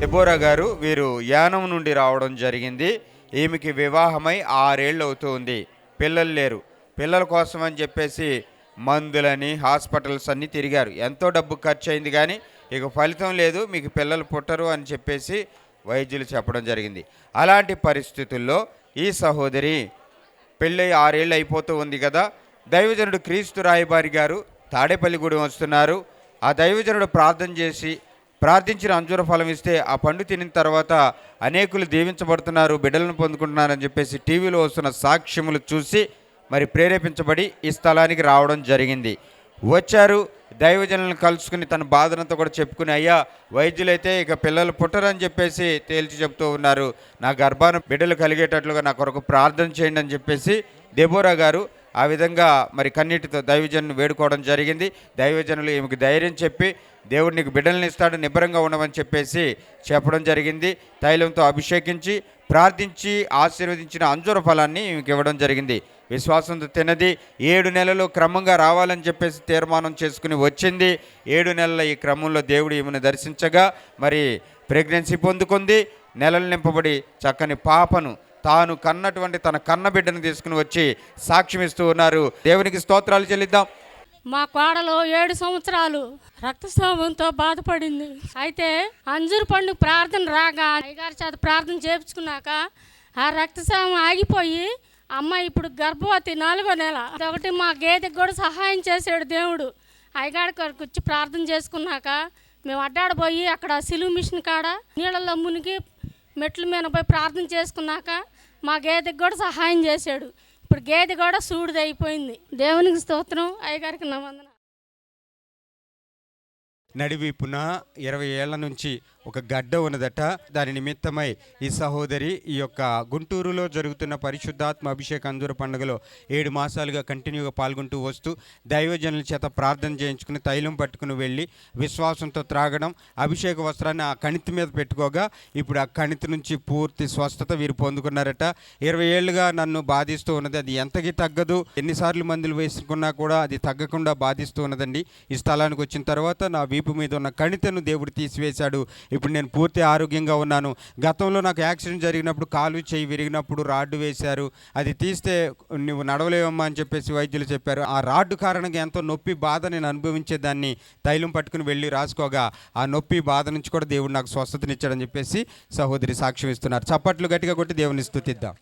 Deborah గారు వీరు యానం నుండి రావడం జరిగింది. ఈమెకి వివాహమై ఆరేళ్ళు అవుతుంది పిల్లలు లేరు. పిల్లల కోసం అని చెప్పేసి మందులని హాస్పిటల్స్ అన్నీ తిరిగారు. ఎంతో డబ్బు ఖర్చు అయింది కానీ ఇక ఫలితం లేదు. మీకు పిల్లలు పుట్టరు అని చెప్పేసి వైద్యులు చెప్పడం జరిగింది. అలాంటి పరిస్థితుల్లో ఈ సహోదరి పెళ్ళై ఆరేళ్ళు అయిపోతూ ఉంది కదా. దైవజనుడు క్రీస్తు రాయబారి గారు తాడేపల్లిగూడెం వస్తున్నారు. ఆ దైవజనుడు ప్రార్థన చేసి ప్రార్థించిన అంజూర ఫలం ఇస్తే ఆ పండు తినిన తర్వాత అనేకులు దీవించబడుతున్నారు బిడ్డలను పొందుకుంటున్నారని చెప్పేసి టీవీలో వస్తున్న సాక్ష్యములు చూసి మరి ప్రేరేపించబడి ఈ స్థలానికి రావడం జరిగింది. వచ్చారు దైవజనులను కలుసుకుని తన బాధనంతా కూడా చెప్పుకుని అయ్యా వైద్యులైతే ఇక పిల్లలు పుట్టరని చెప్పేసి తేల్చి చెప్తూ ఉన్నారు. నా గర్భాన బిడ్డలు కలిగేటట్లుగా నా కొరకు ప్రార్థన చేయండి అని చెప్పేసి దెబోరా గారు ఆ విధంగా మరి కన్నీటితో దైవజనులు వేడుకోవడం జరిగింది. దైవజనులు ఈమెకు ధైర్యం చెప్పి దేవుడు నీకు బిడ్డల్ని ఇస్తాడు నిబ్బరంగా ఉండమని చెప్పేసి చెప్పడం జరిగింది. తైలంతో అభిషేకించి ప్రార్థించి ఆశీర్వదించిన అంజూర ఫలాన్ని ఈమెకి ఇవ్వడం జరిగింది. విశ్వాసంతో తినది ఏడు నెలలు క్రమంగా రావాలని చెప్పేసి తీర్మానం చేసుకుని వచ్చింది. ఏడు నెలల ఈ క్రమంలో దేవుడు ఈమెను దర్శించగా మరి ప్రెగ్నెన్సీ పొందుకుంది. నెలలు నింపబడి చక్కని పాపను తాను కన్నటువంటి తన కన్న బిడ్డను తీసుకుని వచ్చి సాక్ష్యమిస్తూ ఉన్నారు. దేవునికి స్తోత్రాలు చెల్లిద్దాం. మా కోడలు ఏడు సంవత్సరాలు రక్తస్రావంతో బాధపడింది. అయితే అంజూరు పండు ప్రార్థన రాగా అయ్యగారి చేత ప్రార్థన చేయించుకున్నాక ఆ రక్తస్రావం ఆగిపోయి అమ్మ ఇప్పుడు గర్భవతి నాలుగో నెల. ఒకటి మా గేదెకి కూడా సహాయం చేశాడు దేవుడు. అయ్యగారి కొరకు వచ్చి ప్రార్థన చేసుకున్నాక మేము అడ్డాడపోయి అక్కడ సిలువు మిషన్ కాడ నీళ్ళల్లో మునిగి మెట్ల మీద పోయి ప్రార్థన చేసుకున్నాక మా గేదెకి కూడా సహాయం చేశాడు. ఇప్పుడు గేదె కూడా సూడిది అయిపోయింది. దేవునికి స్తోత్రం. అయ్యగారికి నమందన నడివీపున ఇరవై ఏళ్ళ నుంచి ఒక గడ్డ ఉన్నదట. దాని నిమిత్తమై ఈ సహోదరి ఈ యొక్క గుంటూరులో జరుగుతున్న పరిశుద్ధాత్మ అభిషేక అంజూర పండుగలో ఏడు మాసాలుగా కంటిన్యూగా పాల్గొంటూ వస్తూ దైవజనుల చేత ప్రార్థన చేయించుకుని తైలం పట్టుకుని వెళ్ళి విశ్వాసంతో త్రాగడం అభిషేక వస్త్రాన్ని ఆ కణితి మీద పెట్టుకోగా ఇప్పుడు ఆ కణితి నుంచి పూర్తి స్వస్థత వీరు పొందుకున్నారట. ఇరవై ఏళ్ళుగా నన్ను బాధిస్తూ ఉన్నది. అది ఎంతకి తగ్గదు? ఎన్నిసార్లు మందులు వేసుకున్నా కూడా అది తగ్గకుండా బాధిస్తూ ఉన్నదండి. ఈ స్థలానికి వచ్చిన తర్వాత నా వీపు మీద ఉన్న కణితను దేవుడు తీసివేశాడు. ఇప్పుడు నేను పూర్తి ఆరోగ్యంగా ఉన్నాను. గతంలో నాకు యాక్సిడెంట్ జరిగినప్పుడు కాలు చేయి విరిగినప్పుడు రాడ్డు వేశారు. అది తీస్తే నువ్వు నడవలేవమ్మా అని చెప్పేసి వైద్యులు చెప్పారు. ఆ రాడ్డు కారణంగా ఎంతో నొప్పి బాధ నేను అనుభవించేదాన్ని. తైలం పట్టుకుని వెళ్ళి రాసుకోగా ఆ నొప్పి బాధ నుంచి కూడా దేవుడు నాకు స్వస్థతనిచ్చాడని చెప్పేసి సహోదరి సాక్ష్యం ఇస్తున్నారు. చప్పట్లు గట్టిగా కొట్టి దేవుని స్థుతిద్దాం.